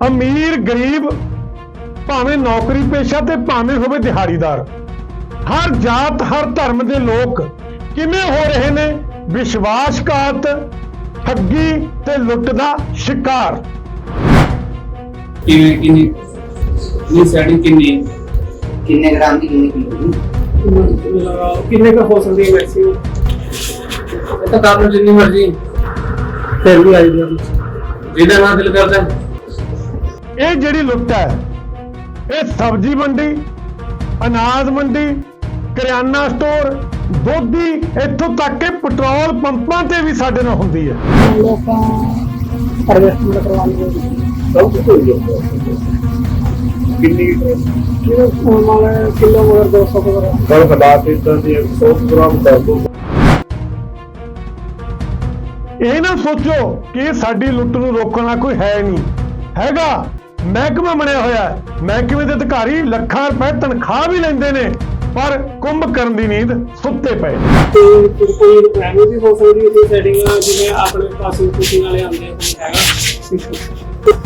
ਅਮੀਰ ਗਰੀਬ ਭਾਵੇਂ ਨੌਕਰੀ ਪੇਸ਼ਾ ਤੇ ਭਾਵੇਂ ਹੋਵੇ ਦਿਹਾੜੀਦਾਰ। ਹਰ ਜਾਤ ਹਰ ਧਰਮ ਦੇ ਲੋਕ ਕਿਵੇਂ ਹੋ ਰਹੇ ਨੇ? ਵਿਸ਼ਵਾਸਘਾਤ ਠੱਗੀ ਤੇ ਲੁੱਟ ਦਾ ਸ਼ਿਕਾਰ। ਕਿਵੇਂ ਕਿੰਨੀ ਨਹੀਂ ਸੈਟਿੰਗ ਕਿੰਨੀ? ਕਿੰਨੇ ਗ੍ਰਾਮ ਦੀ ਕਿੰਨੇ ਕਿਲੋ ਦੀ ਕਿੰਨੇ ਕੁ ਹੋ ਸਕਦੀ ਹੈ ਮੈਕਸਿਮਮ ਇਹ ਤਾਂ ਕਰ ਲਓ ਜਿੰਨੀ ਮਰਜ਼ੀ। ਫਿਰ ਵੀ ਆਈਡੀਆ ਜਿਹਦਾ ਨਾ ਦਿਲ ਕਰਦਾ। ਇਹ ਜਿਹੜੀ ਲੁੱਟ ਹੈ ਇਹ ਸਬਜ਼ੀ ਮੰਡੀ ਅਨਾਜ ਮੰਡੀ ਕਰਿਆਨਾ ਸਟੋਰ ਦੁੱਧੀ ਇੱਥੋਂ ਤੱਕ ਕਿ ਪੈਟਰੋਲ ਪੰਪਾਂ ਤੇ ਵੀ ਸਾਡੇ ਨਾਲ ਹੁੰਦੀ ਹੈ। ਲੋਕਾਂ ਹਾਰਵੈਸਟਿੰਗ ਕਰਵਾਉਣੀ ਸਭ ਕੁਝ ਹੋ ਜਾਂਦਾ ਕਿੰਨੀ ਕਿਲੋ ਮਾਲ ਕਿਲੋ ਮਗਰ 200 ਗ੍ਰਾਮ ਗੱਲ ਹਾਲਾਤ ਇਦਾਂ ਦੇ 100 ਗ੍ਰਾਮ ਕਰ ਦੋ ਇਹ ਨਾ ਸੋਚੋ ਕਿ ਸਾਡੀ ਲੁੱਟ ਨੂੰ ਰੋਕਣ ਕੋਈ ਹੈ ਨਹੀਂ। ਹੈਗਾ। ਮਹਿਕਮਾ ਬਣਿਆ ਹੋਇਆ ਹੈ। ਮਹਿਕਮੇ ਦੇ ਅਧਿਕਾਰੀ ਲੱਖਾਂ ਰੁਪਏ ਤਨਖਾਹ ਵੀ ਲੈਂਦੇ ਨੇ ਪਰ ਕੁੰਭ ਕਰਨ ਦੀ ਨੀਂਦ ਸੁੱਤੇ ਪਏ ਨੇ। ਤੇ ਫਿਰ ਕੋਈ ਐਵੇਂ ਵੀ ਹੋ ਸਕਦੀ ਹੈ ਸੈਟਿੰਗ ਜਿਵੇਂ ਆਪਣੇ ਪਾਸੇ ਕੁਕਿੰਗ ਵਾਲੇ ਆਉਂਦੇ ਆ, ਕੋਈ ਹੈਗਾ?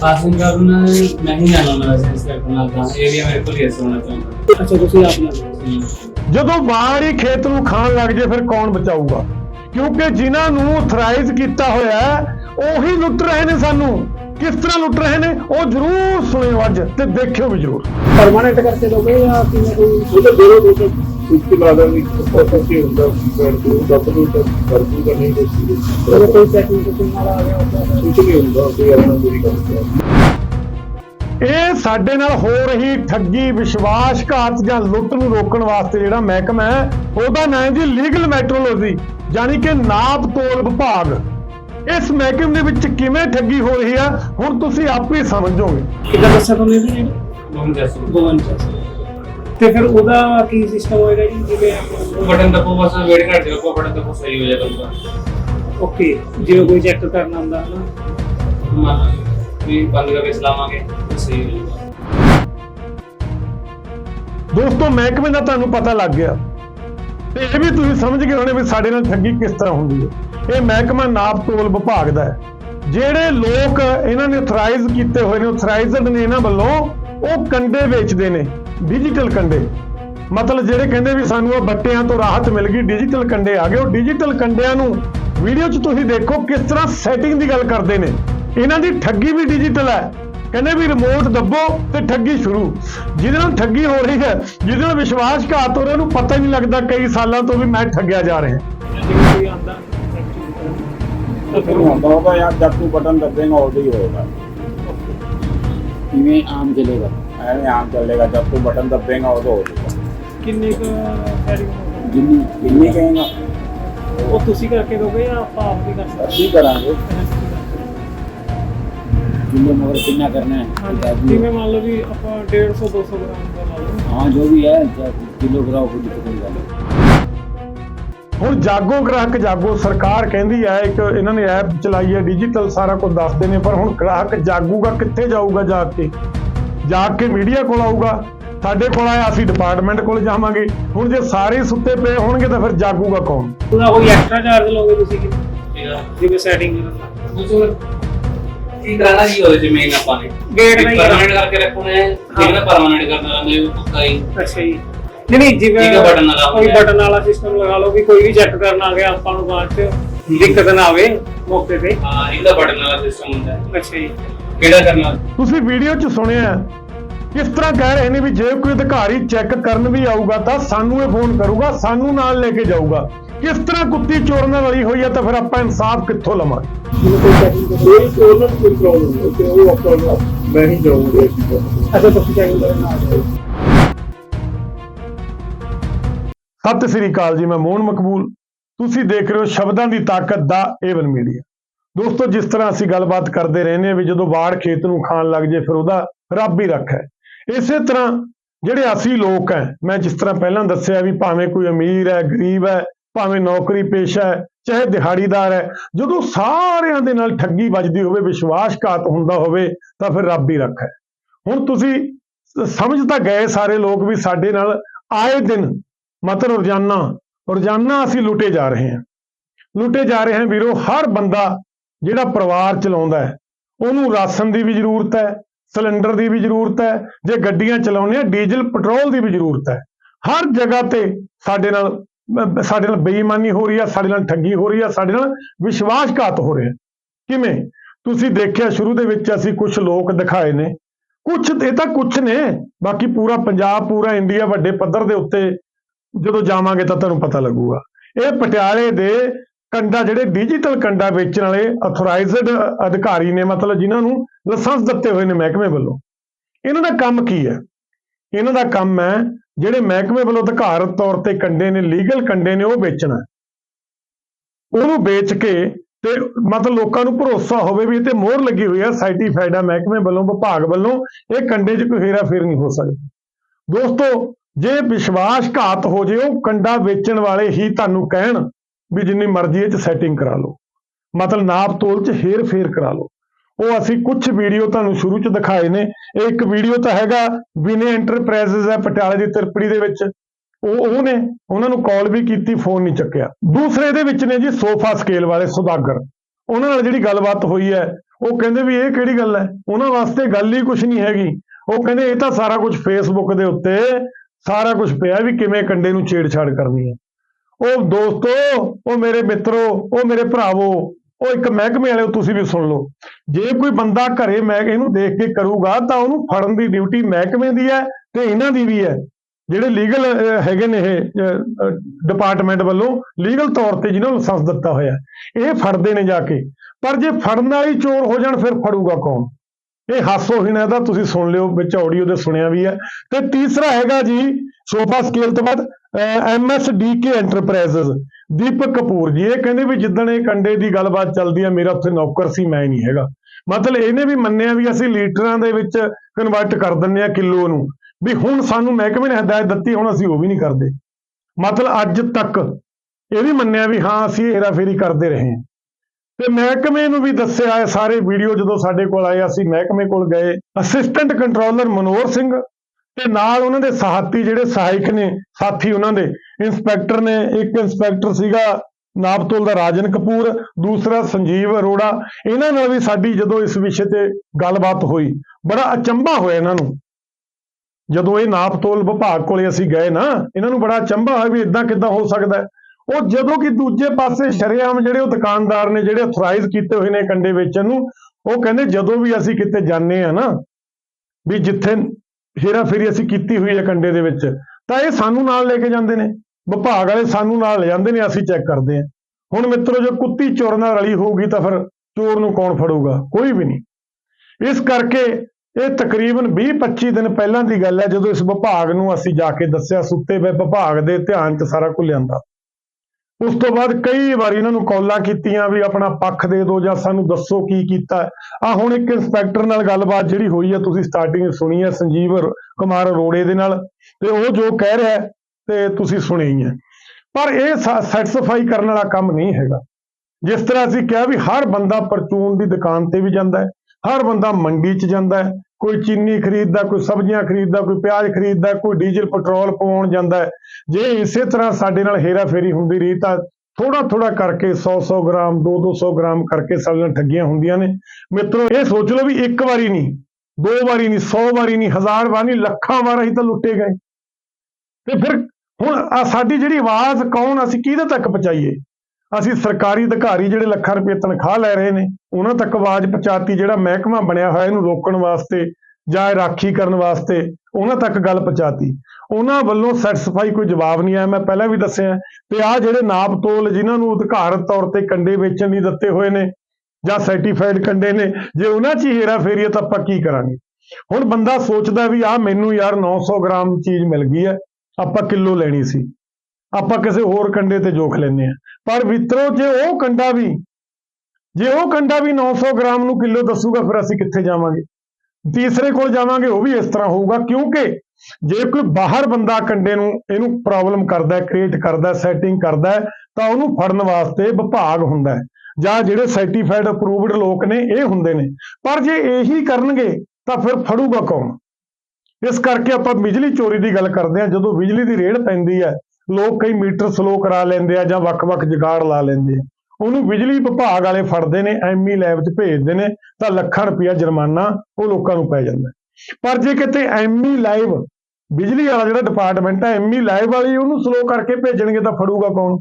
ਪਾਸਿੰਗ ਕਰਨਾ ਮੈਂ ਹੀ ਜਾਣਾ ਮੇਰਾ ਸੈਂਸ ਕਰਨਾ ਤਾਂ। ਏਰੀਆ ਮੇਰੇ ਕੋਲ ਹੀ ਐਸਾ ਹੋਣਾ ਚਾਹੁੰਦਾ ਅੱਛਾ ਤੁਸੀਂ ਆਪ ਲਾਉਂਦੇ ਹਮ। ਜਦੋਂ ਬਾਹਰ ਹੀ ਖੇਤ ਨੂੰ ਖਾਣ ਲੱਗ ਜੇ ਫਿਰ ਕੌਣ ਬਚਾਊਗਾ? ਕਿਉਂਕਿ ਜਿਨ੍ਹਾਂ ਨੂੰ ਅਥਰਾਈਜ਼ ਕੀਤਾ ਹੋਇਆ ਹੈ, ਉਹੀ ਲੁੱਟ ਰਹੇ ਨੇ ਸਾਨੂੰ। ਕਿਸ ਤਰ੍ਹਾਂ ਲੁੱਟ ਰਹੇ ਨੇ ਉਹ ਜ਼ਰੂਰ ਸੁਣਿਓ ਅੱਜ ਤੇ ਦੇਖਿਓ ਵੀ ਜ਼ਰੂਰ। ਪਰਮਾਨੈਂਟ ਕਰਕੇ ਦੋਗੇ ਜਾਂ ਕਿਵੇਂ ਕੋਈ ਉਹ ਤਾਂ ਦੋ ਦੋ ਤੋਂ ਸੁੱਤੀ ਲਾ ਦੇਣੀ ਪ੍ਰੋਸੈਸ ਹੀ ਹੁੰਦਾ ਪੈਰ ਨੂੰ ਦੱਬ ਨੂੰ ਤਾਂ ਕਰ ਦੂਗਾ ਨਹੀਂ ਜਦੋਂ ਕੁਝ ਕੋਈ ਸੈਟਿੰਗ ਕੁਕਿੰਗ ਵਾਲਾ ਆ ਗਿਆ ਹੁੰਦਾ ਨਹੀਂ ਹੁੰਦਾ ਕੋਈ ਆਪਣਾ ਪੂਰੀ ਕਰਦਾ ਇਹ ਸਾਡੇ ਨਾਲ ਹੋ ਰਹੀ ਠੱਗੀ ਵਿਸ਼ਵਾਸਘਾਤ ਜਾਂ ਲੁੱਟ ਨੂੰ ਰੋਕਣ ਵਾਸਤੇ ਜਿਹੜਾ ਮਹਿਕਮਾ ਹੈ ਉਹਦਾ ਨਾਂ ਹੈ ਜੀ ਲੀਗਲ ਮੈਟਰੋਲੋਜੀ ਯਾਨੀ ਕਿ ਨਾਪ ਤੋਲ ਵਿਭਾਗ। ਇਸ ਮਹਿਕਮੇ ਦੇ ਵਿੱਚ ਕਿਵੇਂ ਠੱਗੀ ਹੋ ਰਹੀ ਆ ਹੁਣ ਤੁਸੀਂ ਆਪੇ ਸਮਝੋਗੇ ਕਿੱਦਾਂ ਦੱਸਿਆ ਤੁਹਾਨੂੰ ਇਹਦੇ? ਜਿਹੜੇ ਬਹੁਤ ਜੈਸੋ 52 ਤੇ ਫਿਰ ਉਹਦਾ ਕੀ ਸਿਸਟਮ ਹੋਏਗਾ ਜੀ? ਜਿਵੇਂ ਆਪਾਂ- ਬਟਨ ਦਬੋ ਬਸ ਵੇਟ ਕਰ ਦਿਓ ਬਟਨ ਦਬੋ ਸਹੀ ਹੋ ਜਾਏਗਾ ਓਕੇ ਜਿਵੇਂ ਕੋਈ ਚੈੱਕ ਕਰਨਾ ਹੁੰਦਾ ਹੈ ਨਾ। ਮੰਨ ਵੀ ਬੰਦ ਕਰਕੇ ਤਾਂ ਸਹੀ ਹੋ ਜਾਏਗਾ। ਦੋਸਤੋ ਮਹਿਕਮੇ ਦਾ ਤੁਹਾਨੂੰ ਪਤਾ ਲੱਗ ਗਿਆ। ਤੇ ਇਹ ਵੀ ਤੁਸੀਂ ਸਮਝ ਗਏ ਹੋਣੇ ਵੀ ਸਾਡੇ ਨਾਲ ਠੱਗੀ ਕਿਸ ਤਰ੍ਹਾਂ ਹੁੰਦੀ ਹੈ। ਇਹ ਮਹਿਕਮਾ ਨਾਪ ਤੋਲ ਵਿਭਾਗ ਦਾ ਹੈ। ਜਿਹੜੇ ਲੋਕ ਇਹਨਾਂ ਨੇ ਅਥਰਾਈਜ਼ ਕੀਤੇ ਹੋਏ ਨੇ ਅਥਰਾਈਜ਼ਡ ਨੇ ਇਹਨਾਂ ਵੱਲੋਂ, ਉਹ ਕੰਡੇ ਵੇਚਦੇ ਨੇ ਡਿਜੀਟਲ ਕੰਡੇ। ਮਤਲਬ ਜਿਹੜੇ ਕਹਿੰਦੇ ਵੀ ਸਾਨੂੰ ਉਹ ਬੱਟਿਆਂ ਤੋਂ ਰਾਹਤ ਮਿਲ ਗਈ ਡਿਜੀਟਲ ਕੰਡੇ ਆ ਗਏ। ਉਹ ਡਿਜੀਟਲ ਕੰਡਿਆਂ ਨੂੰ ਵੀਡੀਓ 'ਚ ਤੁਸੀਂ ਦੇਖੋ ਕਿਸ ਤਰ੍ਹਾਂ ਸੈਟਿੰਗ ਦੀ ਗੱਲ ਕਰਦੇ ਨੇ। ਇਹਨਾਂ ਦੀ ਠੱਗੀ ਵੀ ਡਿਜੀਟਲ ਹੈ। ਕਹਿੰਦੇ ਵੀ ਰਿਮੋਟ ਦੱਬੋ ਤੇ ਠੱਗੀ ਸ਼ੁਰੂ। ਜਿਹਦੇ ਨਾਲ ਠੱਗੀ ਹੋ ਰਹੀ ਹੈ, ਜਿਹਦੇ ਨਾਲ ਵਿਸ਼ਵਾਸਘਾਤ ਹੋ ਰਿਹਾ, ਉਹਨੂੰ ਪਤਾ ਹੀ ਨਹੀਂ ਲੱਗਦਾ ਕਈ ਸਾਲਾਂ ਤੋਂ ਵੀ ਮੈਂ ਠੱਗਿਆ ਜਾ ਰਿਹਾ। ਜਿਵੇਂ ਕੋਈ ਆਉਂਦਾ ਤਾਂ ਫਿਰ ਫਿਰ ਹੁੰਦਾ ਹੋਗਾ ਯਾਰ ਜਦ ਤੂੰ ਬਟਨ ਦੱਬੇਗਾ ਉਦੋਂ ਹੀ ਹੋਏਗਾ ਕਿਵੇਂ ਆਮ ਚਲੇਗਾ ਐਵੇਂ ਆਮ ਚੱਲੇਗਾ ਜਦ ਤੂੰ ਬਟਨ ਦੱਬੇਗਾ ਉਦੋਂ ਹੋ ਜਾਏਗਾ ਕਿੰਨੇ ਕੁ ਸੈਟਿੰਗ ਹੋਊਗਾ ਜਿੰਨੀ ਜਿੰਨੀ ਕਹੇਗਾ ਉਹ ਤੁਸੀਂ ਕਰਕੇ ਦੋਗੇ ਜਾਂ ਆਪਾਂ ਆਪ ਵੀ ਕਰ ਸਕਦੇ ਅਸੀਂ ਕਰਾਂਗੇ किलो मगर कितना करना है ਹਾਂ बता दीजिए। ਜਿਵੇਂ ਮੰਨ ਲਓ ਵੀ ਆਪਾਂ 150 200 ਗ੍ਰਾਮ ਦਾ ਲਾ ਲਓ हाँ जो भी है किलोग्राम को दिक्कत नहीं करना ਹੁਣ ਜਾਗੋ ਗ੍ਰਾਹਕ ਜਾਗੋ ਸਰਕਾਰ ਕਹਿੰਦੀ ਹੈ ਇੱਕ ਇਹਨਾਂ ਨੇ ਐਪ ਚਲਾਈ ਹੈ ਡਿਜੀਟਲ ਸਾਰਾ ਕੁਝ ਦੱਸਦੇ ਨੇ ਪਰ ਹੁਣ ਗ੍ਰਾਹਕ ਜਾਗੂਗਾ ਕਿੱਥੇ ਜਾਊਗਾ ਜਾ ਕੇ? ਜਾ ਕੇ ਮੀਡੀਆ ਕੋਲ ਆਊਗਾ ਸਾਡੇ ਕੋਲ ਆਇਆ ਅਸੀਂ ਡਿਪਾਰਟਮੈਂਟ ਕੋਲ ਜਾਵਾਂਗੇ ਹੁਣ ਜੇ ਸਾਰੇ ਸੁੱਤੇ ਪਏ ਹੋਣਗੇ ਤਾਂ ਫਿਰ ਜਾਗੂਗਾ ਕੌਣ? ਉਹਦਾ ਕੋਈ ਐਕਸਟਰਾ ਚਾਰਜ ਲਓਗੇ ਤੁਸੀਂ ਕਿ ਠੀਕ ਆ ਜਿਵੇਂ ਸੈਟਿੰਗ ਕੀ ਕਰਾਣਾ ਜੀ ਉਹਦੇ ਜ਼ਮੀਨ ਆਪਾਂ ਨੇ? Gate ਨਹੀਂ ਪਰਮਾਨੈਂਟ ਕਰਕੇ ਰੱਖਣਾ ਹੈ ਜਿਹੜਾ ਪਰਮਾਨੈਂਟ ਕਰਨਾ ਰਹਿੰਦੇ ਉਹ ਪੱਕਾ ਹੀ। ਅੱਛਾ ਜੀ। ਨਹੀਂ ਨਹੀਂ ਜਿਵੇਂ ਠੀਕ ਹੈ, button ਵਾਲਾ ਕੋਈ ਹੋ। ਬਟਨ ਵਾਲਾ ਸਿਸਟਮ ਲਗਾ ਲਓ ਵੀ ਕੋਈ ਵੀ ਚੈੱਕ ਕਰਨ ਆ ਗਿਆ ਆਪਾਂ ਨੂੰ ਬਾਅਦ ਚ ਦਿੱਕਤ ਨਾ ਆਵੇ ਮੌਕੇ ਤੇ। ਹਾਂ ਇਹਦਾ ਬਟਨ ਵਾਲਾ ਸਿਸਟਮ ਹੁੰਦਾ ਹੈ। ਅੱਛਾ ਜੀ। ਕਿਹੜਾ ਕਰਨਾ? ਤੁਸੀਂ ਵੀਡੀਓ 'ਚ ਸੁਣਿਆ ਹੈ। ਕਿਸ ਤਰ੍ਹਾਂ ਕਹਿ ਰਹੇ ਨੇ ਵੀ ਜੇ ਕੋਈ ਅਧਿਕਾਰੀ ਚੈੱਕ ਕਰਨ ਵੀ ਆਊਗਾ ਤਾਂ ਸਾਨੂੰ ਇਹ ਫੋਨ ਕਰੂਗਾ ਸਾਨੂੰ ਨਾਲ ਲੈ ਕੇ ਜਾਊਗਾ। ਕਿਸ ਤਰ੍ਹਾਂ ਕੁੱਤੀ ਚੋਰ ਨਾਲ ਰਲੀ ਹੋਈ ਹੈ ਤਾਂ ਫਿਰ ਆਪਾਂ ਇਨਸਾਫ ਕਿੱਥੋਂ ਲਵਾਂਗੇ? ਕੋਈ ਕੋਈ ਪ੍ਰੋਬਲਮ ਨਹੀਂ ਉਹ ਆਪਣਾ ਮੈਂ ਹੀ ਜਾਊਂਗਾ ਇਸ ਅੱਛਾ ਤੁਸੀਂ ਚੈਕਿੰਗ ਸਤਿ ਸ੍ਰੀ ਅਕਾਲ ਜੀ, ਮੈਂ ਮੋਹਨ ਮਕਬੂਲ। ਤੁਸੀਂ ਦੇਖ ਰਹੇ ਹੋ ਸ਼ਬਦਾਂ ਦੀ ਤਾਕਤ ਦਾ ਏਵਨ ਮੀਡੀਆ। ਦੋਸਤੋ, ਜਿਸ ਤਰ੍ਹਾਂ ਅਸੀਂ ਗੱਲਬਾਤ ਕਰਦੇ ਰਹਿੰਦੇ ਹਾਂ ਵੀ ਜਦੋਂ ਬਾੜ ਖੇਤ ਨੂੰ ਖਾਣ ਲੱਗ ਜੇ, ਫਿਰ ਉਹਦਾ ਰੱਬ ਹੀ ਰੱਖਾ ਹੈ। ਇਸੇ ਤਰ੍ਹਾਂ ਜਿਹੜੇ ਅਸੀਂ ਲੋਕ ਹੈ, ਮੈਂ ਜਿਸ ਤਰ੍ਹਾਂ ਪਹਿਲਾਂ ਦੱਸਿਆ ਵੀ ਭਾਵੇਂ ਕੋਈ ਅਮੀਰ ਹੈ, ਗਰੀਬ ਹੈ, ਭਾਵੇਂ ਨੌਕਰੀ ਪੇਸ਼ਾ ਹੈ, ਚਾਹੇ ਦਿਹਾੜੀਦਾਰ ਹੈ, ਜਦੋਂ ਸਾਰਿਆਂ ਦੇ ਨਾਲ ਠੱਗੀ ਵੱਜਦੀ ਹੋਵੇ, ਵਿਸ਼ਵਾਸਘਾਤ ਹੁੰਦਾ ਹੋਵੇ, ਤਾਂ ਫਿਰ ਰੱਬ ਹੀ ਰੱਖਾ ਹੈ। ਹੁਣ ਤੁਸੀਂ ਸਮਝ ਤਾਂ ਗਏ ਸਾਰੇ ਲੋਕ ਵੀ ਸਾਡੇ ਨਾਲ ਆਏ ਦਿਨ ਮਤਲਬ ਰੋਜ਼ਾਨਾ ਰੋਜ਼ਾਨਾ ਅਸੀਂ ਲੁੱਟੇ ਜਾ ਰਹੇ ਹਾਂ। ਲੁੱਟੇ ਜਾ ਰਹੇ ਹਾਂ ਵੀਰੋ, ਹਰ ਬੰਦਾ ਜਿਹੜਾ ਪਰਿਵਾਰ ਚਲਾਉਂਦਾ ਹੈ, ਉਹਨੂੰ ਰਾਸ਼ਨ ਦੀ ਵੀ ਜ਼ਰੂਰਤ ਹੈ, ਸਿਲੰਡਰ ਦੀ ਵੀ ਜ਼ਰੂਰਤ ਹੈ, ਜੇ ਗੱਡੀਆਂ ਚਲਾਉਂਦੇ ਆ ਡੀਜ਼ਲ, ਪੈਟਰੋਲ ਦੀ ਵੀ ਜ਼ਰੂਰਤ ਹੈ। ਹਰ ਜਗ੍ਹਾ ਤੇ ਸਾਡੇ ਨਾਲ ਸਾਡੇ ਨਾਲ ਬੇਈਮਾਨੀ ਹੋ ਰਹੀ ਹੈ, ਸਾਡੇ ਨਾਲ ਠੱਗੀ ਹੋ ਰਹੀ ਹੈ, ਸਾਡੇ ਨਾਲ ਵਿਸ਼ਵਾਸਘਾਤ ਹੋ ਰਿਹਾ ਕਿਵੇਂ? ਤੁਸੀਂ ਦੇਖਿਆ ਸ਼ੁਰੂ ਦੇ ਵਿੱਚ ਅਸੀਂ ਕੁਝ ਲੋਕ ਦਿਖਾਏ ਨੇ। ਕੁਝ ਇਹ ਤਾਂ ਕੁਝ ਨੇ, ਬਾਕੀ ਪੂਰਾ ਪੰਜਾਬ, ਪੂਰਾ ਇੰਡੀਆ ਵੱਡੇ ਪੱਧਰ ਦੇ ਉੱਤੇ ਜਦੋਂ ਜਾਵਾਂਗੇ ਤਾਂ ਤੁਹਾਨੂੰ ਪਤਾ ਲੱਗੂਗਾ। ਇਹ ਪਟਿਆਲੇ ਦੇ ਕੰਡਾ ਜਿਹੜੇ ਡਿਜੀਟਲ ਕੰਡਾ ਵੇਚਣ ਵਾਲੇ ਅਥੋਰਾਈਜ਼ਡ ਅਧਿਕਾਰੀ ਨੇ, ਮਤਲਬ ਜਿਨ੍ਹਾਂ ਨੂੰ ਲਾਇਸੈਂਸ ਦਿੱਤੇ ਹੋਏ ਨੇ ਮਹਿਕਮੇ ਵੱਲੋਂ। ਇਹਨਾਂ ਦਾ ਕੰਮ ਕੀ ਹੈ? ਇਹਨਾਂ ਦਾ ਕੰਮ ਹੈ, ਜਿਹੜੇ ਮਹਿਕਮੇ ਵੱਲੋਂ ਅਧਿਕਾਰਤ ਤੌਰ ਤੇ ਕੰਡੇ ਨੇ ਲੀਗਲ ਕੰਡੇ ਨੇ, ਉਹ ਵੇਚਣਾ। ਉਹਨੂੰ ਵੇਚ ਕੇ ਤੇ ਮਤਲਬ ਲੋਕਾਂ ਨੂੰ ਭਰੋਸਾ ਹੋਵੇ ਵੀ ਇਹ ਤੇ ਮੋਹਰ ਲੱਗੀ ਹੋਈ ਹੈ ਸਰਟੀਫਾਈਡ ਹੈ ਮਹਿਕਮੇ ਵੱਲੋਂ, ਵਿਭਾਗ ਵੱਲੋਂ, ਇਹ ਕੰਡੇ 'ਚ ਕੋਈ ਹੇਰਾ ਫੇਰ ਨਹੀਂ ਹੋ ਸਕਦੀ। ਦੋਸਤੋ ਜੇ ਵਿਸ਼ਵਾਸਘਾਤ ਹੋ ਜੇ, ਉਹ ਕੰਡਾ ਵੇਚਣ ਵਾਲੇ ਹੀ ਤੁਹਾਨੂੰ ਕਹਿਣ ਵੀ ਜਿੰਨੀ ਮਰਜ਼ੀ ਇਹ 'ਚ ਸੈਟਿੰਗ ਕਰਾ ਲਓ। ਮਤਲਬ ਨਾਪ ਤੋਲ 'ਚ ਹੇਰ ਫੇਰ ਕਰਾ ਲਓ। ਉਹ ਅਸੀਂ ਕੁਝ ਵੀਡੀਓ ਤੁਹਾਨੂੰ ਸ਼ੁਰੂ 'ਚ ਦਿਖਾਏ ਨੇ। ਇਹ ਇੱਕ ਵੀਡੀਓ ਤਾਂ ਹੈਗਾ ਵਿਨੇ ਐਂਟਰਪ੍ਰਾਈਜ਼ਸ ਹੈ ਪਟਿਆਲੇ ਦੀ ਤਿਰਪੜੀ ਦੇ ਵਿੱਚ। ਉਹ ਉਹ ਨੇ ਉਹਨਾਂ ਨੂੰ ਕਾਲ ਵੀ ਕੀਤੀ ਫੋਨ ਨਹੀਂ ਚੱਕਿਆ। ਦੂਸਰੇ ਦੇ ਵਿੱਚ ਨੇ ਜੀ ਸੋਫਾ ਸਕੇਲ ਵਾਲੇ ਸੁਦਾਗਰ। ਉਹਨਾਂ ਨਾਲ ਜਿਹੜੀ ਗੱਲਬਾਤ ਹੋਈ ਹੈ, ਉਹ ਕਹਿੰਦੇ ਵੀ ਇਹ ਕਿਹੜੀ ਗੱਲ ਹੈ? ਉਹਨਾਂ ਵਾਸਤੇ ਗੱਲ ਹੀ ਕੁਝ ਨਹੀਂ ਹੈਗੀ। ਉਹ ਕਹਿੰਦੇ ਇਹ ਤਾਂ ਸਾਰਾ ਕੁਝ ਫੇਸਬੁੱਕ ਦੇ ਉੱਤੇ ਸਾਰਾ ਕੁਝ ਪਿਆ ਵੀ ਕਿਵੇਂ ਕੰਡੇ ਨੂੰ ਛੇੜਛਾੜ ਕਰਨੀ ਹੈ। ਉਹ ਦੋਸਤੋ, ਉਹ ਮੇਰੇ ਮਿੱਤਰੋ, ਉਹ ਮੇਰੇ ਭਰਾਵੋ, ਉਹ ਇੱਕ ਮਹਿਕਮੇ ਵਾਲਿਓ, ਤੁਸੀਂ ਵੀ ਸੁਣ ਲਓ। ਜੇ ਕੋਈ ਬੰਦਾ ਘਰੇ ਮੈਂ ਇਹਨੂੰ ਦੇਖ ਕੇ ਕਰੂਗਾ, ਤਾਂ ਉਹਨੂੰ ਫੜਨ ਦੀ ਡਿਊਟੀ ਮਹਿਕਮੇ ਦੀ ਹੈ ਤੇ ਇਹਨਾਂ ਦੀ ਵੀ ਹੈ। ਜਿਹੜੇ ਲੀਗਲ ਹੈਗੇ ਨੇ ਇਹ ਡਿਪਾਰਟਮੈਂਟ ਵੱਲੋਂ ਲੀਗਲ ਤੌਰ ਤੇ ਜਿਹਨਾਂ ਨੂੰ ਲਾਇਸੈਂਸ ਦਿੱਤਾ ਹੋਇਆ, ਇਹ ਫੜਦੇ ਨੇ ਜਾ ਕੇ। ਪਰ ਜੇ ਫੜਨ ਵਾਲੀ ਚੋਰ ਹੋ ਜਾਣ, ਫਿਰ ਫੜੂਗਾ ਕੌਣ? ਇਹ ਹਾਸੋਹੀਣ ਹੈ ਤਾਂ ਤੁਸੀਂ ਸੁਣ ਲਿਓ, ਵਿੱਚ ਆਡੀਓ ਦੇ ਸੁਣਿਆ ਵੀ ਹੈ। ਤੇ ਤੀਸਰਾ ਹੈਗਾ ਜੀ, ਸੋਫਾ ਸਕੇਲ ਤੋਂ ਬਾਅਦ ਐਮਐਸਡੀਕੇ ਐਂਟਰਪ੍ਰਾਈਜ਼ਸ ਦੀਪਕ ਕਪੂਰ ਜੀ। ਇਹ ਕਹਿੰਦੇ ਵੀ ਜਿੱਦਣ ਇਹ ਕੰਡੇ ਦੀ ਗੱਲਬਾਤ ਚੱਲਦੀ ਹੈ, ਮੇਰਾ ਉੱਥੇ ਨੌਕਰ ਸੀ, ਮੈਂ ਨਹੀਂ ਹੈਗਾ। ਮਤਲਬ ਇਹਨੇ ਵੀ ਮੰਨਿਆ ਵੀ ਅਸੀਂ ਲੀਟਰਾਂ ਦੇ ਵਿੱਚ ਕਨਵਰਟ ਕਰ ਦਿੰਨੇ ਆ ਕਿਲੋ ਨੂੰ। ਵੀ ਹੁਣ ਸਾਨੂੰ ਮਹਿਕਮੇ ਨੇ ਹਦਾਇਤ ਦਿੱਤੀ, ਹੁਣ ਅਸੀਂ ਉਹ ਵੀ ਨਹੀਂ ਕਰਦੇ। ਮਤਲਬ ਅੱਜ ਤੱਕ ਇਹ ਵੀ ਮੰਨਿਆ ਵੀ ਹਾਂ, ਅਸੀਂ ਹੇਰਾਫੇਰੀ ਕਰਦੇ ਰਹੇ ਹਾਂ। ਤੇ ਮਹਿਕਮੇ ਨੂੰ ਵੀ ਦੱਸਿਆ ਇਹ ਸਾਰੇ ਵੀਡੀਓ ਜਦੋਂ ਸਾਡੇ ਕੋਲ ਆਏ, ਅਸੀਂ ਮਹਿਕਮੇ ਕੋਲ ਗਏ। ਅਸਿਸਟੈਂਟ ਕੰਟਰੋਲਰ ਮਨੋਹਰ ਸਿੰਘ ਤੇ ਨਾਲ ਉਹਨਾਂ ਦੇ ਸਾਥੀ ਜਿਹੜੇ ਸਹਾਇਕ ਨੇ, ਸਾਥੀ ਉਹਨਾਂ ਦੇ। ਇੰਸਪੈਕਟਰ ਨੇ, ਇੱਕ ਇੰਸਪੈਕਟਰ ਸੀਗਾ ਨਾਪਤੋਲ ਦਾ ਰਾਜਨ ਕਪੂਰ, ਦੂਸਰਾ ਸੰਜੀਵ ਅਰੋੜਾ। ਇਹਨਾਂ ਨਾਲ ਵੀ ਸਾਡੀ ਜਦੋਂ ਇਸ ਵਿਸ਼ੇ ਤੇ ਗੱਲਬਾਤ ਹੋਈ, ਬੜਾ ਅਚੰਭਾ ਹੋਇਆ ਇਹਨਾਂ ਨੂੰ। ਜਦੋਂ ਇਹ ਨਾਪਤੋਲ ਵਿਭਾਗ ਕੋਲੇ ਅਸੀਂ ਗਏ ਨਾ, ਇਹਨਾਂ ਨੂੰ ਬੜਾ ਅਚੰਭਾ ਹੋਇਆ ਵੀ ਇਦਾਂ ਕਿੱਦਾਂ ਹੋ ਸਕਦਾ ਉਹ ਜਦੋਂ ਕਿ ਦੂਜੇ ਪਾਸੇ ਸ਼ਰੇਆਮ ਜਿਹੜੇ ਉਹ ਦੁਕਾਨਦਾਰ ਨੇ, ਜਿਹੜੇ ਅਥੋਰਾਈਜ਼ ਕੀਤੇ ਹੋਏ ਨੇ ਕੰਡੇ ਵੇਚਣ ਨੂੰ, ਉਹ ਕਹਿੰਦੇ ਜਦੋਂ ਵੀ ਅਸੀਂ ਕਿਤੇ ਜਾਂਦੇ ਆ ਨਾ, ਵੀ ਜਿੱਥੇ ਹੇਰਾਫੇਰੀ ਅਸੀਂ ਕੀਤੀ ਹੋਈ ਹੈ ਕੰਡੇ ਦੇ ਵਿੱਚ, ਤਾਂ ਇਹ ਸਾਨੂੰ ਨਾਲ ਲੈ ਕੇ ਜਾਂਦੇ ਨੇ। ਵਿਭਾਗ ਵਾਲੇ ਸਾਨੂੰ ਨਾਲ ਲੈ ਜਾਂਦੇ ਨੇ, ਅਸੀਂ ਚੈੱਕ ਕਰਦੇ ਹਾਂ। ਹੁਣ ਮਿੱਤਰੋ, ਜੇ ਕੁੱਤੀ ਚੋਰ ਨਾਲ ਰਲੀ ਹੋਊਗੀ ਤਾਂ ਫਿਰ ਚੋਰ ਨੂੰ ਕੌਣ ਫੜੂਗਾ? ਕੋਈ ਵੀ ਨਹੀਂ। ਇਸ ਕਰਕੇ ਇਹ ਤਕਰੀਬਨ 20-25 ਦਿਨ ਪਹਿਲਾਂ ਦੀ ਗੱਲ ਹੈ, ਜਦੋਂ ਇਸ ਵਿਭਾਗ ਨੂੰ ਅਸੀਂ ਜਾ ਕੇ ਦੱਸਿਆ, ਸੁੱਤੇ ਪਏ ਵਿਭਾਗ ਦੇ ਧਿਆਨ 'ਚ ਸਾਰਾ ਕੁਝ ਲਿਆਂਦਾ। ਉਸ ਤੋਂ ਬਾਅਦ ਕਈ ਵਾਰੀ ਇਹਨਾਂ ਨੂੰ ਕਾਲਾਂ ਕੀਤੀਆਂ ਵੀ ਆਪਣਾ ਪੱਖ ਦੇ ਦਿਓ ਜਾਂ ਸਾਨੂੰ ਦੱਸੋ ਕੀ ਕੀਤਾ ਆ ਹੁਣ ਇੱਕ ਇੰਸਪੈਕਟਰ ਨਾਲ ਗੱਲਬਾਤ ਜਿਹੜੀ ਹੋਈ ਹੈ, ਤੁਸੀਂ ਸਟਾਰਟਿੰਗ ਸੁਣੀ ਹੈ, ਸੰਜੀਵ ਕੁਮਾਰ ਅਰੋੜੇ ਦੇ ਨਾਲ। ਤੇ ਉਹ ਜੋ ਕਹਿ ਰਿਹਾ ਤੇ ਤੁਸੀਂ ਸੁਣੀ ਹੀ। ਹੈ ਪਰ ਇਹ ਸੈਟੀਸਫਾਈ ਕਰਨ ਵਾਲਾ ਕੰਮ ਨਹੀਂ ਹੈਗਾ। ਜਿਸ ਤਰ੍ਹਾਂ ਅਸੀਂ ਕਿਹਾ ਵੀ ਹਰ ਬੰਦਾ ਪਰਚੂਨ ਦੀ ਦੁਕਾਨ ਤੇ ਵੀ ਜਾਂਦਾ ਹੈ, ਹਰ ਬੰਦਾ ਮੰਡੀ 'ਚ ਜਾਂਦਾ ਹੈ ਕੋਈ ਚੀਨੀ ਖਰੀਦਦਾ, ਕੋਈ ਸਬਜ਼ੀਆਂ ਖਰੀਦਦਾ, ਕੋਈ ਪਿਆਜ਼ ਖਰੀਦਦਾ, ਕੋਈ ਡੀਜ਼ਲ, ਪੈਟਰੋਲ ਪਵਾਉਣ ਜਾਂਦਾ ਹੈ। ਜੇ ਇਸੇ ਤਰ੍ਹਾਂ ਸਾਡੇ ਨਾਲ ਹੇਰਾਫੇਰੀ ਹੁੰਦੀ ਰਹੀ ਤਾਂ ਥੋੜਾ ਥੋੜਾ ਕਰਕੇ 100 100 ਗ੍ਰਾਮ 2 200 ਗ੍ਰਾਮ ਕਰਕੇ ਸਬਜ਼ੀਆਂ ਠੱਗੀਆਂ ਹੁੰਦੀਆਂ ਨੇ। ਮਿੱਤਰੋ, ਇਹ ਸੋਚ ਲਓ ਵੀ ਇੱਕ ਵਾਰੀ ਨਹੀਂ, ਦੋ ਵਾਰੀ ਨਹੀਂ 100 ਵਾਰੀ ਨਹੀਂ, ਹਜ਼ਾਰ ਵਾਰ ਨਹੀਂ, ਲੱਖਾਂ ਵਾਰ ਅਸੀਂ ਤਾਂ ਲੁੱਟੇ ਗਏ। ਤੇ ਫਿਰ ਹੁਣ ਆਹ ਸਾਡੀ ਜਿਹੜੀ ਆਵਾਜ਼, ਕੌਣ ਅਸੀਂ ਕਿਹਦੇ ਤੱਕ ਪਹੁੰਚਾਈਏ? ਅਸੀਂ ਸਰਕਾਰੀ ਅਧਿਕਾਰੀ ਜਿਹੜੇ ਲੱਖਾਂ ਰੁਪਏ ਤਨਖਾਹ ਲੈ ਰਹੇ ਨੇ, ਉਹਨਾਂ ਤੱਕ ਆਵਾਜ਼ ਪਹੁੰਚਾਤੀ ਜਿਹੜਾ ਮਹਿਕਮਾ ਬਣਿਆ ਹੋਇਆ ਇਹਨੂੰ ਰੋਕਣ ਵਾਸਤੇ ਜਾਂ ਰਾਖੀ ਕਰਨ ਵਾਸਤੇ, ਉਹਨਾਂ ਤੱਕ ਗੱਲ ਪਹੁੰਚਾਤੀ। ਉਹਨਾਂ ਵੱਲੋਂ ਸੈਟੀਸਫਾਈ ਕੋਈ ਜਵਾਬ ਨਹੀਂ ਆਇਆ, ਮੈਂ ਪਹਿਲਾਂ ਵੀ ਦੱਸਿਆ। ਤੇ ਆ ਜਿਹੜੇ ਨਾਪ ਤੋਲ ਜਿਨ੍ਹਾਂ ਨੂੰ ਅਧਿਕਾਰਤ ਤੌਰ ਤੇ ਕੰਡੇ ਵੇਚਣ ਲਈ ਦਿੱਤੇ ਹੋਏ ਨੇ ਜਾਂ ਸਰਟੀਫਾਈਡ ਕੰਡੇ ਨੇ, ਜੇ ਉਹਨਾਂ 'ਚ ਹੀ ਹੇਰਾ ਫੇਰੀ ਤਾਂ ਆਪਾਂ ਕੀ ਕਰਾਂਗੇ? ਹੁਣ ਬੰਦਾ ਸੋਚਦਾ ਵੀ ਆ ਮੈਨੂੰ ਯਾਰ 900 ਗ੍ਰਾਮ ਚੀਜ਼ ਮਿਲ ਗਈ ਹੈ, ਆਪਾਂ ਕਿਲੋ ਲੈਣੀ ਸੀ। ਆਪਾਂ ਕਿਸੇ ਹੋਰ ਕੰਡੇ ਤੇ ਜੋਖ ਲੈਂਦੇ ਆ ਪਰ ਵਿਤਰੋ, ਜੇ ਉਹ ਕੰਡਾ ਵੀ, ਜੇ ਉਹ ਕੰਡਾ ਵੀ 900 ਗ੍ਰਾਮ ਨੂੰ ਕਿਲੋ ਦੱਸੂਗਾ, ਫਿਰ ਅਸੀਂ ਕਿੱਥੇ ਜਾਵਾਂਗੇ? ਤੀਸਰੇ ਕੋਲ ਜਾਵਾਂਗੇ, ਉਹ ਵੀ ਇਸ ਤਰ੍ਹਾਂ ਹੋਊਗਾ, ਕਿਉਂਕਿ ਜੇ ਕੋਈ ਬਾਹਰ ਬੰਦਾ ਕੰਡੇ ਨੂੰ ਇਹਨੂੰ ਪ੍ਰੋਬਲਮ ਕਰਦਾ ਕ੍ਰੀਏਟ ਕਰਦਾ ਸੈਟਿੰਗ ਕਰਦਾ, ਤਾਂ ਉਹਨੂੰ ਫੜਨ ਵਾਸਤੇ ਵਿਭਾਗ ਹੁੰਦਾ ਜਾਂ ਜਿਹੜੇ ਸਰਟੀਫਾਈਡ ਅਪਰੂਵਡ ਲੋਕ ਨੇ, ਇਹ ਹੁੰਦੇ ਨੇ। ਪਰ ਜੇ ਇਹੀ ਕਰਨਗੇ, ਤਾਂ ਫਿਰ ਫੜੂਗਾ ਕੌਣ? ਇਸ ਕਰਕੇ ਆਪਾਂ ਬਿਜਲੀ ਚੋਰੀ ਦੀ ਗੱਲ ਕਰਦੇ ਹਾਂ। ਜਦੋਂ ਬਿਜਲੀ ਦੀ ਰੇਡ ਪੈਂਦੀ ਹੈ ਲੋਕ ਕਈ ਮੀਟਰ ਸਲੋ ਕਰਾ ਲੈਂਦੇ ਆ ਜਾਂ ਵੱਖ-ਵੱਖ ਜੁਗਾੜ ਲਾ ਲੈਂਦੇ ਆ। ਉਹਨੂੰ ਬਿਜਲੀ ਵਿਭਾਗ ਵਾਲੇ ਫੜਦੇ ਨੇ ਐਮਈ ਲੈਬ 'ਚ ਭੇਜਦੇ ਨੇ, ਤਾਂ ਲੱਖਾਂ ਰੁਪਇਆ ਜੁਰਮਾਨਾ ਉਹ ਲੋਕਾਂ ਨੂੰ ਪੈ ਜਾਂਦਾ। ਪਰ ਜੇ ਕਿਤੇ ਐਮਈ ਲਾਈਵ ਬਿਜਲੀ ਵਾਲਾ ਜਿਹੜਾ ਡਿਪਾਰਟਮੈਂਟ ਹੈ ਐਮਈ ਲਾਈਵ ਵਾਲੀ ਉਹਨੂੰ ਸਲੋ ਕਰਕੇ ਭੇਜਣਗੇ ਤਾਂ ਫੜੂਗਾ ਕੌਣ?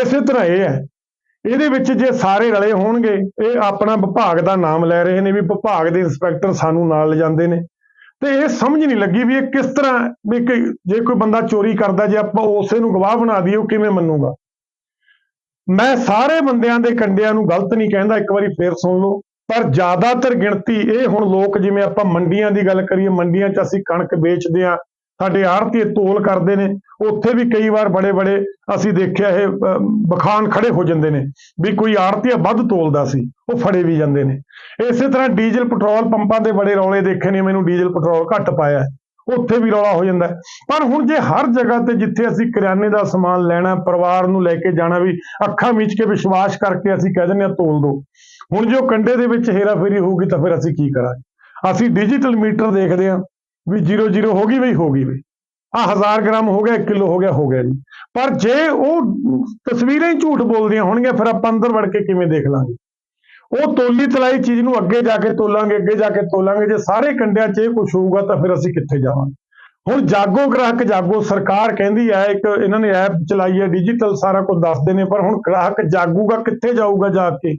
ਇਸੇ ਤਰ੍ਹਾਂ ਇਹ ਹੈ। ਇਹਦੇ ਵਿੱਚ ਜੇ ਸਾਰੇ ਰਲੇ ਹੋਣਗੇ, ਇਹ ਆਪਣਾ ਵਿਭਾਗ ਦਾ ਨਾਮ ਲੈ ਰਹੇ ਨੇ ਵੀ ਵਿਭਾਗ ਦੇ ਇੰਸਪੈਕਟਰ ਸਾਨੂੰ ਨਾਲ ਲਿਜਾਂਦੇ ਨੇ। ਤੇ ਇਹ ਸਮਝ ਨਹੀਂ ਲੱਗੀ ਵੀ ਇਹ ਕਿਸ ਤਰ੍ਹਾਂ, ਵੀ ਜੇ ਕੋਈ ਬੰਦਾ ਚੋਰੀ ਕਰਦਾ, ਜੇ ਆਪਾਂ ਉਸੇ ਨੂੰ ਗਵਾਹ ਬਣਾ ਦਈਏ, ਉਹ ਕਿਵੇਂ ਮੰਨੂਗਾ? ਮੈਂ ਸਾਰੇ ਬੰਦਿਆਂ ਦੇ ਕੰਡਿਆਂ ਨੂੰ ਗਲਤ ਨਹੀਂ ਕਹਿੰਦਾ, ਇੱਕ ਵਾਰੀ ਫੇਰ ਸੁਣ ਲਓ। ਪਰ ਜ਼ਿਆਦਾਤਰ ਗਿਣਤੀ ਇਹ ਹੁਣ ਲੋਕ ਜਿਵੇਂ ਆਪਾਂ ਮੰਡੀਆਂ ਦੀ ਗੱਲ ਕਰੀਏ, ਮੰਡੀਆਂ 'ਚ ਅਸੀਂ ਕਣਕ ਵੇਚਦੇ ਆ ਸਾਡੇ ਆੜ੍ਹਤੀਏ ਤੋਲ ਕਰਦੇ ਨੇ ਉੱਥੇ ਵੀ ਕਈ ਵਾਰ ਬੜੇ ਬੜੇ ਅਸੀਂ ਦੇਖਿਆ ਇਹ ਅਹ, ਬਖਾਨ ਖੜੇ ਹੋ ਜਾਂਦੇ ਨੇ ਵੀ ਕੋਈ ਆੜ੍ਹਤੀਆ ਵੱਧ ਤੋਲਦਾ ਸੀ ਉਹ ਫੜੇ ਵੀ ਜਾਂਦੇ ਨੇ। ਇਸੇ ਤਰ੍ਹਾਂ ਡੀਜ਼ਲ ਪੈਟਰੋਲ ਪੰਪਾਂ ਦੇ ਬੜੇ ਰੌਲੇ ਦੇਖੇ ਨੇ ਮੈਨੂੰ ਡੀਜ਼ਲ ਪੈਟਰੋਲ ਘੱਟ ਪਾਇਆ ਉੱਥੇ ਵੀ ਰੌਲਾ ਹੋ ਜਾਂਦਾ। ਪਰ ਹੁਣ ਜੇ ਹਰ ਜਗ੍ਹਾ ਤੇ ਜਿੱਥੇ ਅਸੀਂ ਕਰਿਆਨੇ ਦਾ ਸਮਾਨ ਲੈਣਾ ਪਰਿਵਾਰ ਨੂੰ ਲੈ ਕੇ ਜਾਣਾ ਵੀ ਅੱਖਾਂ ਮੀਚ ਕੇ ਵਿਸ਼ਵਾਸ ਕਰਕੇ ਅਸੀਂ ਕਹਿ ਦਿੰਦੇ ਹਾਂ ਤੋਲ ਦੋ। ਹੁਣ ਜੋ ਕੰਡੇ ਦੇ ਵਿੱਚ ਹੇਰਾਫੇਰੀ ਹੋਊਗੀ ਤਾਂ ਫਿਰ ਅਸੀਂ ਕੀ ਕਰਾਂਗੇ? ਅਸੀਂ ਡਿਜੀਟਲ ਮੀਟਰ ਦੇਖਦੇ ਹਾਂ ਵੀ 00 ਹੋ ਗਈ ਬਈ, ਹੋ ਗਈ ਬਈ। ਆ 1000 ਗ੍ਰਾਮ ਹੋ ਗਿਆ 1 ਕਿਲੋ ਹੋ ਗਿਆ ਹੋ ਗਿਆ ਜੀ। ਪਰ ਜੇ ਉਹ ਤਸਵੀਰਾਂ ਹੀ ਝੂਠ ਬੋਲਦੀਆਂ ਹੋਣਗੀਆਂ, ਫਿਰ ਆਪਾਂ ਅੰਦਰ ਵੜ ਕੇ ਕਿਵੇਂ ਦੇਖ ਲਾਂਗੇ? ਉਹ ਤੋਲੀ ਤਲਾਈ ਚੀਜ਼ ਨੂੰ ਅੱਗੇ ਜਾ ਕੇ ਤੋਲਾਂਗੇ, ਅੱਗੇ ਜਾ ਕੇ ਤੋਲਾਂਗੇ, ਜੇ ਸਾਰੇ ਕੰਡਿਆਂ 'ਚ ਇਹ ਕੁਝ ਹੋਊਗਾ ਤਾਂ ਫਿਰ ਅਸੀਂ ਕਿੱਥੇ ਜਾਵਾਂਗੇ? ਹੁਣ ਜਾਗੋ ਗ੍ਰਾਹਕ ਜਾਗੋ, ਸਰਕਾਰ ਕਹਿੰਦੀ ਹੈ ਇੱਕ ਇਹਨਾਂ ਨੇ ਐਪ ਚਲਾਈ ਹੈ ਡਿਜੀਟਲ ਸਾਰਾ ਕੁਝ ਦੱਸਦੇ ਨੇ, ਪਰ ਹੁਣ ਗ੍ਰਾਹਕ ਜਾਗੂਗਾ, ਕਿੱਥੇ ਜਾਊਗਾ ਜਾ ਕੇ?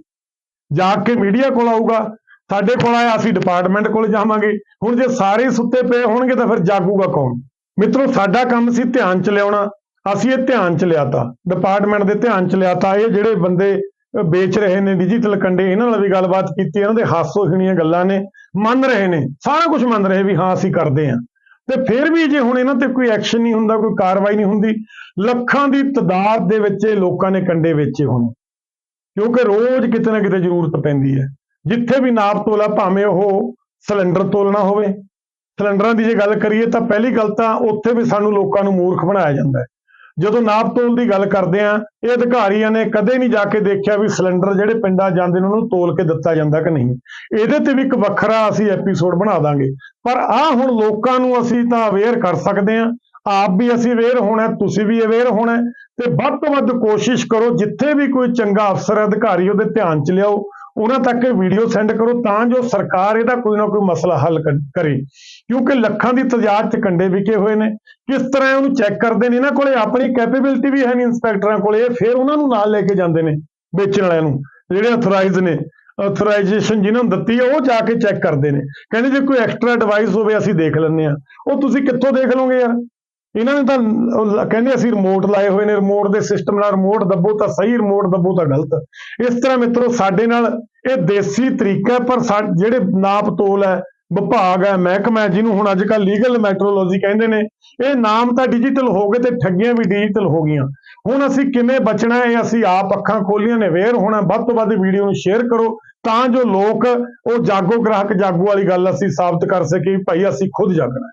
ਜਾ ਕੇ ਮੀਡੀਆ ਕੋਲ ਆਊਗਾ। ਸਾਡੇ ਕੋਲ ਆਇਆ ਅਸੀਂ ਡਿਪਾਰਟਮੈਂਟ ਕੋਲ ਜਾਵਾਂਗੇ। ਹੁਣ ਜੇ ਸਾਰੇ ਸੁੱਤੇ ਪਏ ਹੋਣਗੇ ਤਾਂ ਫਿਰ ਜਾਗੂਗਾ ਕੌਣ? ਮਿੱਤਰੋ, ਸਾਡਾ ਕੰਮ ਸੀ ਧਿਆਨ ਚ ਲਿਆਉਣਾ। ਅਸੀਂ ਇਹ ਧਿਆਨ ਚ ਲਿਆਤਾ। ਡਿਪਾਰਟਮੈਂਟ ਦੇ ਧਿਆਨ ਚ ਲਿਆਤਾ। ਇਹ ਜਿਹੜੇ ਬੰਦੇ ਵੇਚ ਰਹੇ ਨੇ ਡਿਜੀਟਲ ਕੰਡੇ, ਇਹਨਾਂ ਨਾਲ ਵੀ ਗੱਲਬਾਤ ਕੀਤੀ। ਇਹਨਾਂ ਦੇ ਹਾਸੋ ਹੀਣੀਆਂ ਗੱਲਾਂ ਨੇ, ਮੰਨ ਰਹੇ ਨੇ। ਸਾਰਾ ਕੁਝ ਮੰਨ ਰਹੇ ਵੀ ਹਾਂ, ਅਸੀਂ ਕਰਦੇ ਹਾਂ। ਤੇ ਫਿਰ ਵੀ ਜੇ ਹੁਣ ਇਹਨਾਂ ਤੇ ਕੋਈ ਐਕਸ਼ਨ ਨਹੀਂ ਹੁੰਦਾ, ਕੋਈ ਕਾਰਵਾਈ ਨਹੀਂ ਹੁੰਦੀ, ਲੱਖਾਂ ਦੀ ਤਦਾਦ ਦੇ ਵਿੱਚ ਇਹ ਲੋਕਾਂ ਨੇ ਕੰਡੇ ਵੇਚੇ ਹੁਣ। ਕਿਉਂਕਿ ਰੋਜ਼ ਕਿਤੇ ਨਾ ਕਿਤੇ ਜ਼ਰੂਰਤ ਪੈਂਦੀ ਹੈ। ਜਿੱਥੇ ਵੀ ਨਾਪ ਤੋਲਾ ਭਾਵੇਂ ਉਹ ਸਿਲੰਡਰ ਤੋਲਣਾ ਹੋਵੇ। ਸਿਲੰਡਰਾਂ ਦੀ ਜੇ ਗੱਲ ਕਰੀਏ ਤਾਂ ਪਹਿਲੀ ਗੱਲ ਤਾਂ ਉੱਥੇ ਵੀ ਸਾਨੂੰ ਲੋਕਾਂ ਨੂੰ ਮੂਰਖ ਬਣਾਇਆ ਜਾਂਦਾ ਹੈ। ਜਦੋਂ ਨਾਪ ਤੋਲ ਦੀ ਗੱਲ ਕਰਦੇ ਆ ਇਹ ਅਧਿਕਾਰੀਆਂ ਨੇ ਕਦੇ ਨਹੀਂ ਜਾ ਕੇ ਦੇਖਿਆ ਵੀ ਸਿਲੰਡਰ ਜਿਹੜੇ ਪਿੰਡਾਂ ਜਾਂਦੇ ਨੇ ਉਹਨੂੰ ਤੋਲ ਕੇ ਦਿੱਤਾ ਜਾਂਦਾ ਕਿ ਨਹੀਂ। ਇਹਦੇ ਤੇ ਵੀ ਇੱਕ ਵੱਖਰਾ ਅਸੀਂ ਐਪੀਸੋਡ ਬਣਾ ਦਾਂਗੇ। ਪਰ ਆ ਹੁਣ ਲੋਕਾਂ ਨੂੰ ਅਸੀਂ ਤਾਂ ਅਵੇਅਰ ਕਰ ਸਕਦੇ ਆ ਆਪ ਵੀ ਅਸੀਂ ਅਵੇਅਰ ਹੋਣਾ ਤੁਸੀਂ ਵੀ ਅਵੇਅਰ ਹੋਣਾ ਤੇ ਵੱਧ ਤੋਂ ਵੱਧ ਕੋਸ਼ਿਸ਼ ਕਰੋ, ਜਿੱਥੇ ਵੀ ਕੋਈ ਚੰਗਾ ਅਫਸਰ ਅਧਿਕਾਰੀ, ਉਹਦੇ ਧਿਆਨ ਚ ਲਿਆਓ। ਉਹਨਾਂ ਤੱਕ ਇਹ ਵੀਡੀਓ ਸੈਂਡ ਕਰੋ ਤਾਂ ਜੋ ਸਰਕਾਰ ਇਹਦਾ ਕੋਈ ਨਾ ਕੋਈ ਮਸਲਾ ਹੱਲ ਕਰ- ਕਰੇ। ਕਿਉਂਕਿ ਲੱਖਾਂ ਦੀ ਤਜਾਦ ਚ ਕੰਡੇ ਵਿਕੇ ਹੋਏ ਨੇ। ਕਿਸ ਤਰ੍ਹਾਂ ਉਹਨੂੰ ਚੈੱਕ ਕਰਦੇ ਨੇ? ਇਹਨਾਂ ਕੋਲੇ ਆਪਣੀ ਕੈਪੇਬਿਲਿਟੀ ਵੀ ਹੈ ਨਹੀਂ ਇੰਸਪੈਕਟਰਾਂ ਕੋਲੇ। ਇਹ ਫਿਰ ਉਹਨਾਂ ਨੂੰ ਨਾਲ ਲੈ ਕੇ ਜਾਂਦੇ ਨੇ, ਵੇਚਣ ਵਾਲਿਆਂ ਨੂੰ। ਜਿਹੜੇ ਅਥੋਰਾਈਜ਼ ਨੇ ਅਥੋਰਾਈਜੇਸ਼ਨ ਜਿਹਨਾਂ ਨੂੰ ਦਿੱਤੀ ਹੈ ਉਹ ਜਾ ਕੇ ਚੈੱਕ ਕਰਦੇ ਨੇ। ਕਹਿੰਦੇ ਜੇ ਕੋਈ ਐਕਸਟਰਾ ਡਿਵਾਈਸ ਹੋਵੇ, ਅਸੀਂ ਦੇਖ ਲੈਂਦੇ ਆ ਉਹ ਤੁਸੀਂ ਕਿੱਥੋਂ ਦੇਖ ਲਓਗੇ ਯਾਰ? ਇਹਨਾਂ ਨੇ ਤਾਂ ਕਹਿੰਦੇ ਅਸੀਂ ਰਿਮੋਟ ਲਾਏ ਹੋਏ ਨੇ। ਰਿਮੋਟ ਦੇ ਸਿਸਟਮ ਨਾਲ ਰਿਮੋਟ ਦੱਬੋ ਤਾਂ ਸਹੀ ਰਿਮੋਟ ਦੱਬੋ ਤਾਂ ਗਲਤ। ਇਸ ਤਰ੍ਹਾਂ ਮਿੱਤਰੋ, ਸਾਡੇ ਨਾਲ ਇਹ ਦੇਸੀ ਤਰੀਕਾ ਪਰ ਸਾ- ਜਿਹੜੇ ਨਾਪ ਤੋਲ ਹੈ ਵਿਭਾਗ ਹੈ ਮਹਿਕਮਾ ਹੈ, ਜਿਹਨੂੰ ਹੁਣ ਅੱਜ ਕੱਲ੍ਹ ਲੀਗਲ ਮੈਟਰੋਲੋਜੀ ਕਹਿੰਦੇ ਨੇ ਇਹ ਨਾਮ ਤਾਂ ਡਿਜੀਟਲ ਹੋ ਗਏ ਤੇ ਠੱਗੀਆਂ ਵੀ ਡਿਜੀਟਲ ਹੋ ਗਈਆਂ। ਹੁਣ ਅਸੀਂ ਕਿਵੇਂ ਬਚਣਾ ਹੈ ਇਹ ਅਸੀਂ ਆਪ ਅੱਖਾਂ ਖੋਲੀਆਂ ਨੇ ਅਵੇਅਰ ਹੋਣਾ ਵੱਧ ਤੋਂ ਵੱਧ ਵੀਡੀਓ ਨੂੰ ਸ਼ੇਅਰ ਕਰੋ ਤਾਂ ਜੋ ਲੋਕ ਉਹ ਜਾਗੋ ਗ੍ਰਾਹਕ ਜਾਗੋ ਵਾਲੀ ਗੱਲ ਅਸੀਂ ਸਾਬਤ ਕਰ ਸਕੀਏ ਭਾਈ ਅਸੀਂ ਖੁਦ ਜਾਗਣਾ